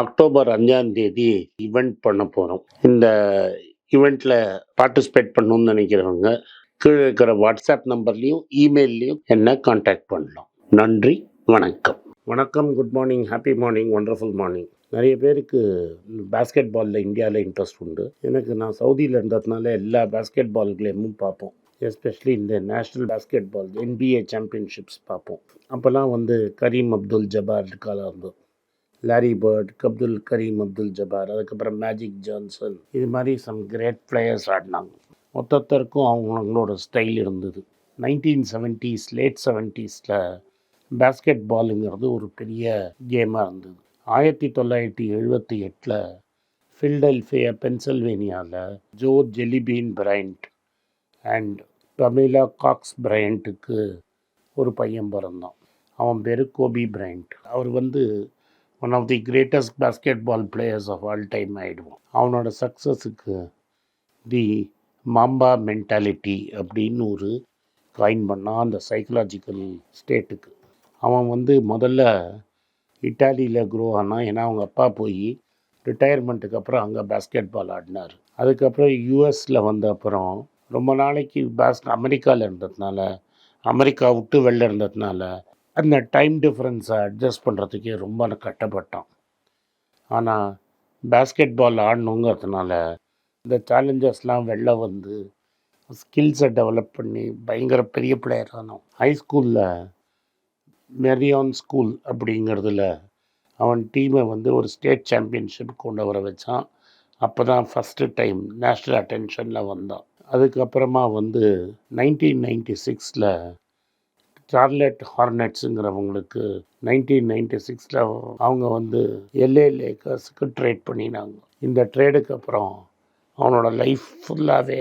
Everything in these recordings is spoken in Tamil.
அக்டோபர் அஞ்சாம் தேதி ஈவெண்ட் பண்ண போகிறோம் இந்த ஈவெண்ட்டில் பார்ட்டிசிபேட் பண்ணணும்னு நினைக்கிறவங்க கீழே இருக்கிற வாட்ஸ்அப் நம்பர்லேயும் இமெயில்லையும் என்ன காண்டாக்ட் பண்ணலாம். நன்றி வணக்கம். வணக்கம் good morning happy morning wonderful morning நிறைய பேருக்கு பேஸ்கெட் பாலில் இந்தியாவில் இன்ட்ரெஸ்ட் உண்டு. எனக்கு நான் சவுதியில் இருந்ததுனால எல்லா பேஸ்கெட் பால் பார்ப்போம். எஸ்பெஷலி இந்த நேஷ்னல் பேஸ்கெட் பால் என்பிஏ சாம்பியன்ஷிப்ஸ் பார்ப்போம். அப்போல்லாம் வந்து கரீம் அப்துல் ஜபார் காலம் இருந்தது Larry Bird Abdul Kareem Abdul Jabbar அதுக்கப்புறம் மேஜிக் ஜான்சன் இது மாதிரி சம் கிரேட் பிளேயர்ஸ் ஆடினாங்க. மொத்தத்திற்கும் அவங்களோட ஸ்டைல் இருந்தது. நைன்டீன் செவன்ட்டீஸ் லேட் செவன்ட்டீஸில் பேஸ்கெட் பாலுங்கிறது ஒரு பெரிய கேமாக இருந்தது. ஆயிரத்தி தொள்ளாயிரத்தி எழுபத்தி எட்டில் Philadelphia பென்சில்வேனியாவில் Joe Jellybean Bryant and Pamela Cox பிரைண்ட்டுக்கு ஒரு பையன் பிறந்தான். அவன் பேர் கோபி பிரைண்ட் அவர் வந்து one of the greatest basketball players of all time ஆகிடுவோம் அவனோட சக்ஸஸுக்கு தி மாம்பா மென்டாலிட்டி அப்படின்னு ஒரு காயின் பண்ணான் அந்த சைக்கலாஜிக்கல் ஸ்டேட்டுக்கு அவன் வந்து முதல்ல இட்டாலியில் குரோ ஆனான் ஏன்னா அவங்க அப்பா போய் ரிட்டையர்மெண்ட்டுக்கு அப்புறம் அங்கே பேஸ்கெட் பால் ஆடினார். அதுக்கப்புறம் யூஎஸில் வந்த அப்புறம் ரொம்ப நாளைக்கு பேஸ்க் அமெரிக்காவில் இருந்ததுனால அமெரிக்கா விட்டு வெளில இருந்ததுனால அந்த டைம் டிஃப்ரென்ஸை அட்ஜஸ்ட் பண்ணுறதுக்கே ரொம்ப கட்டப்பட்டான். ஆனால் பேஸ்கெட் பால் ஆடணுங்கிறதுனால இந்த சேலஞ்சர்ஸ்லாம் வெளில வந்து ஸ்கில்ஸை டெவலப் பண்ணி பயங்கர பெரிய பிளேயர் ஆனோம் ஹைஸ்கூலில் மெரியான் ஸ்கூல் அப்படிங்கிறதுல அவன் டீமை வந்து ஒரு ஸ்டேட் சாம்பியன்ஷிப் கொண்டு வர வச்சான். அப்போ தான் ஃபஸ்ட்டு டைம் நேஷ்னல் அட்டென்ஷனில் வந்தான். அதுக்கப்புறமா வந்து நைன்டீன் நைன்டி சிக்ஸில் சார்லெட் ஹார்னட்ஸுங்கிறவங்களுக்கு நைன்டீன் நைன்டி சிக்ஸில் அவங்க வந்து எல்ஏ லேக்கர்ஸுக்கு ட்ரேட் பண்ணினாங்க. இந்த ட்ரேடுக்கு அப்புறம் அவனோட லைஃப் ஃபுல்லாகவே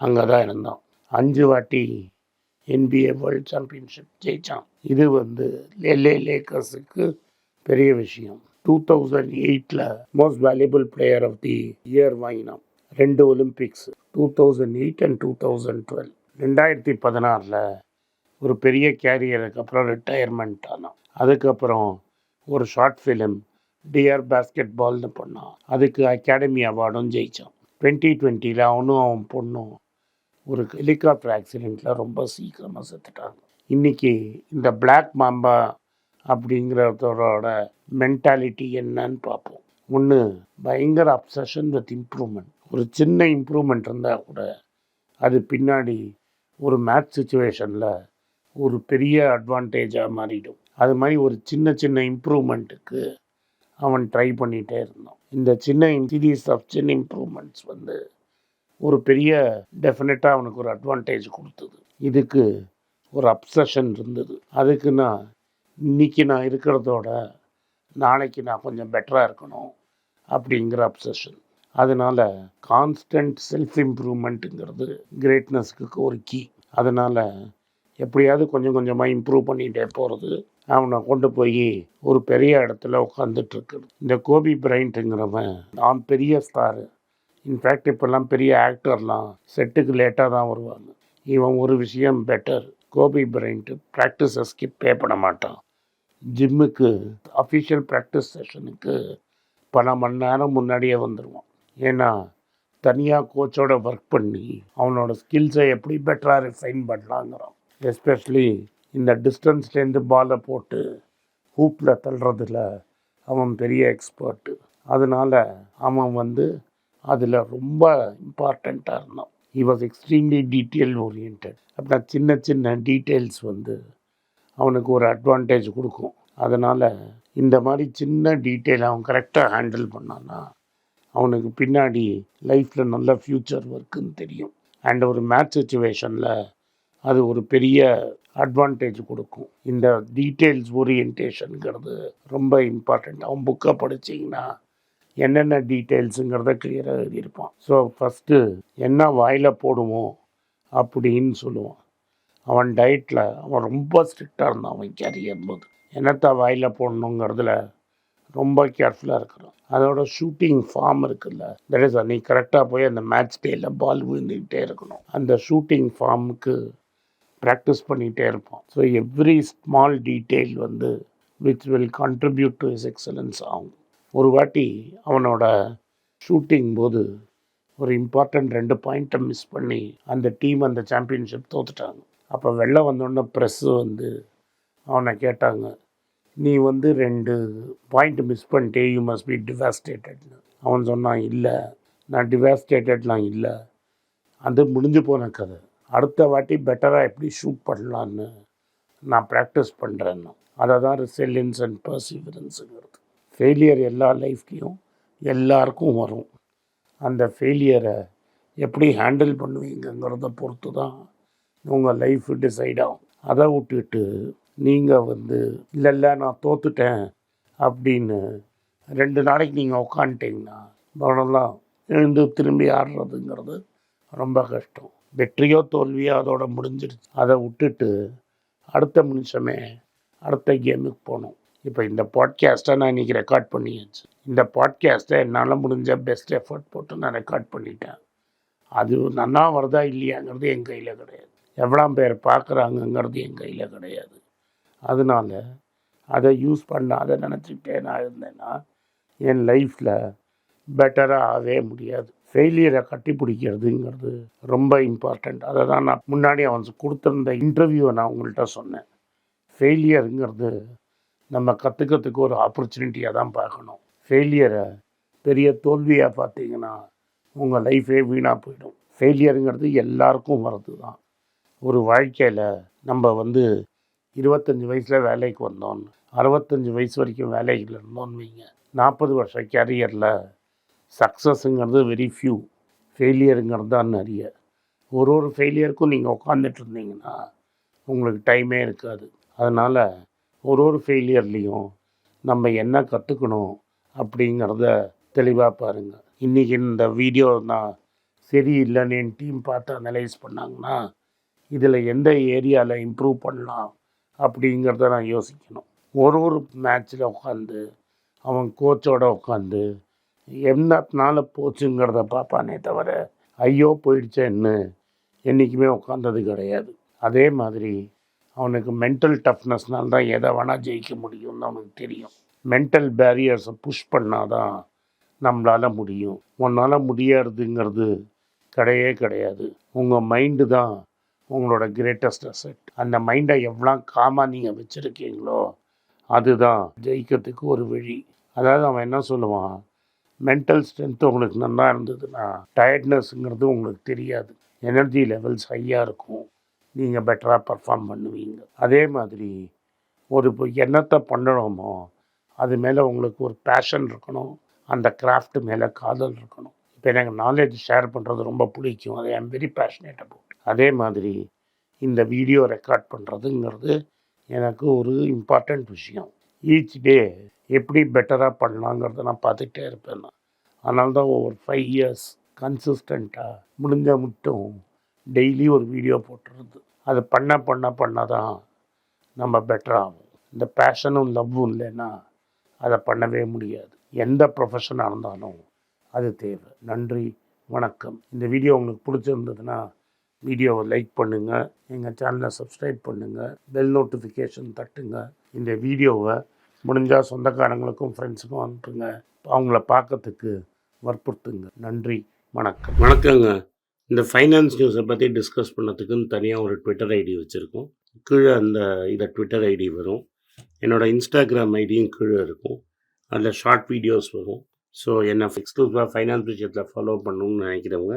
அங்கே தான் இருந்தான். அஞ்சு வாட்டி என்பிஏ வேர்ல்ட் சாம்பியன்ஷிப் ஜெயித்தான் இது வந்து எல்ஏ லேக்கர்ஸுக்கு பெரிய விஷயம். டூ தௌசண்ட் எயிட்டில் most valuable player of the year வாங்கினான். ரெண்டு Olympics two thousand eight and two thousand twelve ரெண்டாயிரத்தி பதினாறில் ஒரு பெரிய கேரியருக்கு அப்புறம் ரிட்டையர்மெண்ட் ஆனோம் அதுக்கப்புறம் ஒரு ஷார்ட் ஃபிலிம் டிஆர் பேஸ்கெட் பால்னு பண்ணான். அதுக்கு அகாடமி அவார்டும் ஜெயித்தோம் டுவெண்ட்டி டுவெண்ட்டியில் அவனும் அவன் பொண்ணும் ஒரு ஹெலிகாப்டர் ஆக்சிடெண்ட்டில் ரொம்ப சீக்கிரமாக செத்துட்டாங்க. இன்றைக்கி இந்த பிளாக் மாம்பா அப்படிங்கிறதோட மென்டாலிட்டி என்னன்னு பார்ப்போம். ஒன்று பயங்கர அப்சஷன் வித் இம்ப்ரூவ்மெண்ட் ஒரு சின்ன இம்ப்ரூவ்மெண்ட் இருந்தால் கூட அது பின்னாடி ஒரு மேத் சுச்சுவேஷனில் ஒரு பெரிய அட்வான்டேஜாக மாறிடும். அது மாதிரி ஒரு சின்ன சின்ன இம்ப்ரூவ்மெண்ட்டுக்கு அவன் ட்ரை பண்ணிகிட்டே இருந்தான். இந்த சின்ன சீரீஸ் ஆஃப் சின்ன இம்ப்ரூவ்மெண்ட்ஸ் வந்து ஒரு பெரிய டெஃபினட்டாக அவனுக்கு ஒரு அட்வான்டேஜ் கொடுத்தது. இதுக்கு ஒரு அப்சஷன் இருந்தது. அதுக்கு நான் இன்றைக்கி நான் இருக்கிறதோட நாளைக்கு நான் கொஞ்சம் பெட்டராக இருக்கணும் அப்படிங்கிற அப்சஷன் அதனால் கான்ஸ்டன்ட் செல்ஃப் இம்ப்ரூவ்மெண்ட்டுங்கிறது கிரேட்னஸ்க்கு ஒரு கீ அதனால் எப்படியாவது கொஞ்சம் கொஞ்சமாக இம்ப்ரூவ் பண்ணிகிட்டே போகிறது அவனை கொண்டு போய் ஒரு பெரிய இடத்துல உட்காந்துட்ருக்குது இந்த கோபி பிரைண்ட்டுங்கிறவன் நான் பெரிய ஸ்டாரு இன்ஃபேக்ட் இப்போல்லாம் பெரிய ஆக்டர்லாம் செட்டுக்கு லேட்டாக தான் வருவாங்க. இவன் ஒரு விஷயம் பெட்டர் கோபி பிரைண்ட்டு ப்ராக்டிஸை ஸ்கிப் பே பண்ண மாட்டான். ஜிம்முக்கு அஃபிஷியல் ப்ராக்டிஸ் செஷனுக்கு பல மணி நேரம் முன்னாடியே வந்துடுவான் ஏன்னா தனியாக கோச்சோட ஒர்க் பண்ணி அவனோட ஸ்கில்ஸை எப்படி பெட்டராக ரிஃபைன் பண்ணலாங்கிறான். எஸ்பெஷலி இந்த டிஸ்டன்ஸ்லேருந்து பாலை போட்டு ஹூப்பில் தள்ளுறதுல அவன் பெரிய எக்ஸ்பர்ட்டு அதனால் அவன் வந்து அதில் ரொம்ப இம்பார்ட்டண்ட்டாக இருந்தான். He was extremely detail orient அப்படின்னா சின்ன சின்ன டீட்டெயில்ஸ் வந்து அவனுக்கு ஒரு அட்வான்டேஜ் கொடுக்கும். அதனால் இந்த மாதிரி சின்ன டீட்டெயில் அவன் கரெக்டாக ஹேண்டில் பண்ணான்னா அவனுக்கு பின்னாடி லைஃப்பில் நல்ல ஃப்யூச்சர் ஒர்க்குன்னு தெரியும். அண்ட் ஒரு மேட்ச் சுச்சுவேஷனில் அது ஒரு பெரிய அட்வான்டேஜ் கொடுக்கும். இந்த டீட்டெயில்ஸ் ஓரியன்டேஷனுங்கிறது ரொம்ப இம்பார்ட்டண்ட் அவன் புக்கை படிச்சிங்கன்னா என்னென்ன டீட்டெயில்ஸுங்கிறத கிளியராக எழுதியிருப்பான். ஸோ ஃபஸ்ட்டு என்ன வாயில் போடுவோம் அப்படின்னு சொல்லுவான். அவன் டயட்டில் அவன் ரொம்ப ஸ்ட்ரிக்டாக இருந்தான் அவன் கேரியர் போது என்னத்தை வாயில் போடணுங்கிறதுல ரொம்ப கேர்ஃபுல்லாக இருக்கிறான். அதோட ஷூட்டிங் ஃபார்ம் இருக்குல்ல தட் இஸ் நீ கரெக்டாக போய் அந்த மேட்ச் டேயில் பால் விழுந்துக்கிட்டே இருக்கணும். அந்த ஷூட்டிங் ஃபார்முக்கு ப்ராக்டிஸ் பண்ணிகிட்டே இருப்போம். ஸோ எவ்ரி ஸ்மால் டீட்டெயில் வந்து which will contribute to is excellence ஆகும். ஒரு வாட்டி அவனோட ஷூட்டிங் போது ஒரு இம்பார்ட்டண்ட் ரெண்டு பாயிண்ட்டை மிஸ் பண்ணி அந்த டீம் அந்த சாம்பியன்ஷிப் தோத்துட்டாங்க. அப்போ வெளில வந்தோடனே ப்ரெஸ்ஸு வந்து அவனை கேட்டாங்க நீ வந்து ரெண்டு பாயிண்ட் மிஸ் பண்ணிட்டே யூ மஸ்ட் பி டிவாஸ்டேட்டட்னு அவன் சொன்னான் இல்லை நான் டிவாஸ்டேட்டட்லாம் இல்லை. அது முடிஞ்சு போன கதை. அடுத்த வாட்டி பெட்டராக எப்படி ஷூட் பண்ணலான்னு நான் ப்ராக்டிஸ் பண்ணுறேன்னு அதை தான் ரிசெலியன்ஸ் அண்ட் பர்சிவரன்ஸுங்கிறது ஃபெயிலியர் எல்லா லைஃப்லேயும் எல்லாருக்கும் வரும். அந்த ஃபெயிலியரை எப்படி ஹேண்டில் பண்ணுவீங்கங்கிறத பொறுத்து தான் உங்கள் லைஃப் டிசைட் ஆகும். அதை விட்டுட்டு நீங்கள் வந்து இல்லை இல்லை நான் தோத்துட்டேன் அப்படின்னு ரெண்டு நாளைக்கு நீங்கள் உட்காந்துட்டிங்கன்னா படம்லாம் எழுந்து திரும்பி ஆடுறதுங்கிறது ரொம்ப கஷ்டம். வெற்றியோ தோல்வியோ அதோட முடிஞ்சிடுச்சு அதை விட்டுட்டு அடுத்த நிமிஷமே அடுத்த கேமுக்கு போகணும் இப்போ இந்த பாட்காஸ்ட்டை நான் இன்றைக்கி ரெக்கார்ட் பண்ணியாச்சு. இந்த பாட்காஸ்ட்டை என்னால் முடிஞ்ச பெஸ்ட் எஃபர்ட் போட்டு நான் ரெக்கார்ட் பண்ணிட்டேன். அது நன்னா வருதா இல்லையாங்கிறது என் கையில் கிடையாது. எவ்வளோ பேர் பார்க்குறாங்கங்கிறது என் கையில் கிடையாது. அதனால அதை யூஸ் பண்ணாத நினச்சிக்கிட்டே நான் இருந்தேன்னா என் லைஃப்பில் பெட்டராக ஆகவே முடியாது. ஃபெயிலியரை கட்டி பிடிக்கிறதுங்கிறது ரொம்ப இம்பார்ட்டண்ட் அதை தான் நான் முன்னாடி அவன் கொடுத்துருந்த இன்டர்வியூவை நான் உங்கள்கிட்ட சொன்னேன். ஃபெயிலியருங்கிறது நம்ம கற்றுக்கிறதுக்கு ஒரு ஆப்பர்ச்சுனிட்டியாக தான் பார்க்கணும். ஃபெயிலியரை பெரிய தோல்வியாக பார்த்தீங்கன்னா உங்கள் லைஃபே வீணாக போயிடும். ஃபெயிலியருங்கிறது எல்லாருக்கும் வர்றது தான். ஒரு வாழ்க்கையில் நம்ம வந்து இருபத்தஞ்சி வயசில் வேலைக்கு வந்தோன்னு அறுபத்தஞ்சி வயசு வரைக்கும் வேலையில் இருந்தோன்னு வைங்க. நாற்பது வருஷ கேரியரில் சக்ஸஸுங்கிறது வெரி ஃபியூ ஃபெயிலியருங்கிறது தான் நிறைய. ஒரு ஒரு ஃபெயிலியருக்கும் நீங்கள் உட்காந்துட்டு இருந்தீங்கன்னா உங்களுக்கு டைமே இருக்காது. அதனால் ஒரு ஒரு ஃபெயிலியர்லேயும் நம்ம என்ன கற்றுக்கணும் அப்படிங்கிறத தெளிவாக பாருங்கள் இன்றைக்கி இந்த வீடியோ நான் சரியில்லைன்னு என் டீம் பார்த்து அனலைஸ் பண்ணாங்கன்னா இதில் எந்த ஏரியாவில் இம்ப்ரூவ் பண்ணலாம் அப்படிங்கிறத நான் யோசிக்கணும். ஒரு ஒரு மேட்ச்சில் உட்காந்து அவன் கோச்சோட உட்காந்து என்னத்தினால போச்சுங்கிறத பார்ப்பானே தவிர ஐயோ போயிடுச்சேன்னு என்றைக்குமே உட்காந்தது கிடையாது. அதே மாதிரி அவனுக்கு மென்டல் டஃப்னஸ்னால தான் எதை வேணால் ஜெயிக்க முடியும்னு அவனுக்கு தெரியும். மென்டல் பேரியர்ஸை புஷ் பண்ணாதான் நம்மளால் முடியும். உன்னால் முடியாதுங்கிறது கிடையவே கிடையாது. உங்கள் மைண்டு தான் உங்களோட கிரேட்டஸ்ட் அசெட் அந்த மைண்டை எவ்வளோ காமாக நீங்கள் வச்சுருக்கீங்களோ அதுதான் ஜெயிக்கிறதுக்கு ஒரு வழி. அதாவது அவன் என்ன சொல்லுவான்? மென்டல் ஸ்ட்ரென்த்து உங்களுக்கு நல்லா இருந்ததுன்னா டயர்ட்னஸ்ங்கிறது உங்களுக்கு தெரியாது. எனர்ஜி லெவல்ஸ் ஹையாக இருக்கும். நீங்கள் பெட்டராக பர்ஃபார்ம் பண்ணுவீங்க. அதே மாதிரி ஒரு இப்போ என்னத்தை பண்ணணுமோ அது மேலே உங்களுக்கு ஒரு பேஷன் இருக்கணும். அந்த கிராஃப்ட் மேலே காதல் இருக்கணும். இப்போ எனக்கு நாலேஜ் ஷேர் பண்ணுறது ரொம்ப பிடிக்கும். அது ஐம் வெரி பேஷனேட் அபவுட் அதே மாதிரி இந்த வீடியோ ரெக்கார்ட் பண்ணுறதுங்கிறது எனக்கு ஒரு இம்பார்ட்டண்ட் விஷயம். ஈச் டே எப்படி பெட்டராக பண்ணலாங்கிறத நான் பார்த்துக்கிட்டே இருப்பேன் நான். அதனால தான் ஒவ்வொரு ஃபைவ் இயர்ஸ் கன்சிஸ்டண்ட்டாக முடிஞ்ச மட்டும் டெய்லி ஒரு வீடியோ போட்டுருது அது பண்ண பண்ண பண்ண தான் நம்ம பெட்டராகும் இந்த பேஷனும் லவ்வும் இல்லைன்னா அதை பண்ணவே முடியாது. எந்த ப்ரொஃபஷனாக இருந்தாலும் அது தேவை. நன்றி வணக்கம். இந்த வீடியோ உங்களுக்கு பிடிச்சிருந்ததுன்னா வீடியோவை லைக் பண்ணுங்கள் எங்கள் சேனலை சப்ஸ்கிரைப் பண்ணுங்கள் பெல் நோட்டிஃபிகேஷன் தட்டுங்க. இந்த வீடியோவை முடிஞ்சால் சொந்தக்காரங்களுக்கும் ஃப்ரெண்ட்ஸுக்கும் அனுப்புங்க. அவங்கள பார்க்கறதுக்கு வற்புறுத்துங்க. நன்றி வணக்கம். வணக்கங்க. இந்த ஃபைனான்ஸ் நியூஸை பற்றி டிஸ்கஸ் பண்ணதுக்குன்னு தனியாக ஒரு ட்விட்டர் ஐடி வச்சுருக்கோம். கீழே அந்த இதை ட்விட்டர் ஐடி வரும். என்னோடய இன்ஸ்டாகிராம் ஐடியும் கீழே இருக்கும். அதில் ஷார்ட் வீடியோஸ் வரும். ஸோ என்னை எக்ஸ்க்ளூசிவாக ஃபைனான்ஸ் விஷயத்தில் ஃபாலோ பண்ணணும்னு நினைக்கிறவங்க